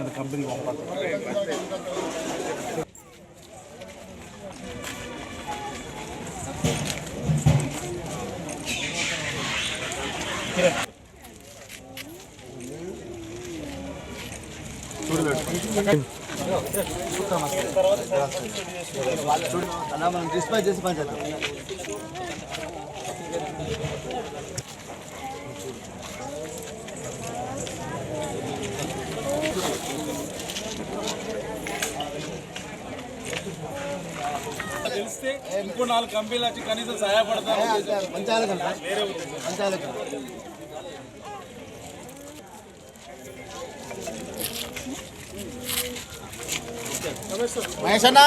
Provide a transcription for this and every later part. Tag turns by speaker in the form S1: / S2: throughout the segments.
S1: ఎందుకంటే కంపెనీ పంపాలి
S2: అలా మనం డిస్పాచ్ చేసి పనిచేద్దాం
S1: తెలిస్తే ఇంకో నాలుగు కంపెనీలు వచ్చి కనీసం సహాయపడతారు.
S2: మహేష్ అన్న.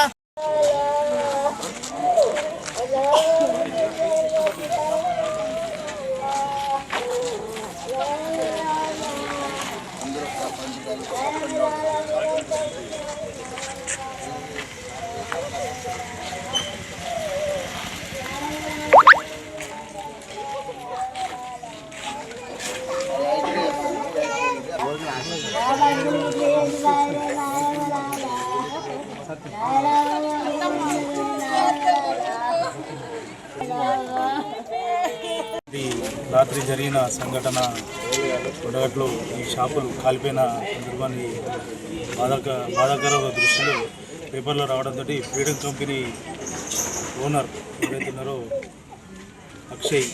S1: రాత్రి జరిగిన సంఘటన ఉండగట్లో ఈ షాపులు కాలిపోయిన సందర్భాన్ని బాధాక బాధాకర దృష్టిలో పేపర్లో రావడంతో ఫ్రీడమ్ కంపెనీ ఓనర్ ఎవరైతే ఉన్నారో అక్షయ్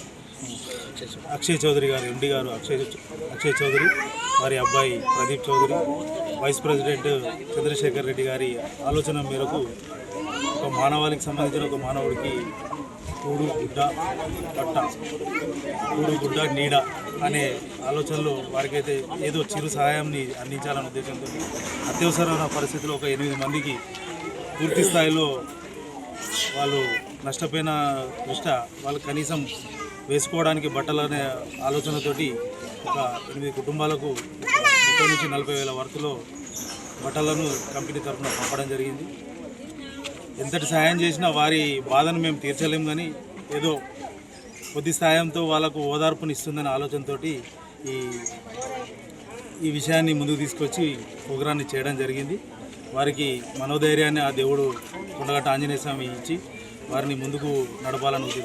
S1: అక్షయ్ చౌదరి గారు ఎండి గారు అక్షయ్ అక్షయ్ చౌదరి వారి అబ్బాయి ప్రదీప్ చౌదరి వైస్ ప్రెసిడెంట్ చంద్రశేఖర్ రెడ్డి గారి ఆలోచన మేరకు ఒక మానవాళికి సంబంధించిన ఒక మానవుడికి కూడు గుడ్డ పట్ట కూడు గుడ్డ నీడ అనే ఆలోచనలో వారికైతే ఏదో చిరు సహాయాన్ని అందించాలనే ఉద్దేశంతో అత్యవసరమైన పరిస్థితిలో ఒక ఎనిమిది మందికి పూర్తి స్థాయిలో వాళ్ళు నష్టపోయిన దృష్ట వాళ్ళు కనీసం వేసుకోవడానికి బట్టలు అనే ఆలోచనతోటి ఒక ఎనిమిది కుటుంబాలకు ముప్పై నుంచి నలభై వేల వరకులో బట్టలను కంపెనీ తరఫున పంపడం జరిగింది. ఎంతటి సహాయం చేసినా వారి బాధను మేము తీర్చలేము కానీ ఏదో కొద్ది సాయంతో వాళ్ళకు ఓదార్పునిస్తుందనే ఆలోచనతో ఈ ఈ విషయాన్ని ముందుకు తీసుకొచ్చి ప్రోగ్రాన్ని చేయడం జరిగింది. వారికి మనోధైర్యాన్ని ఆ దేవుడు కొండగట్ట ఆంజనేయ స్వామి ఇచ్చి వారిని ముందుకు నడపాలని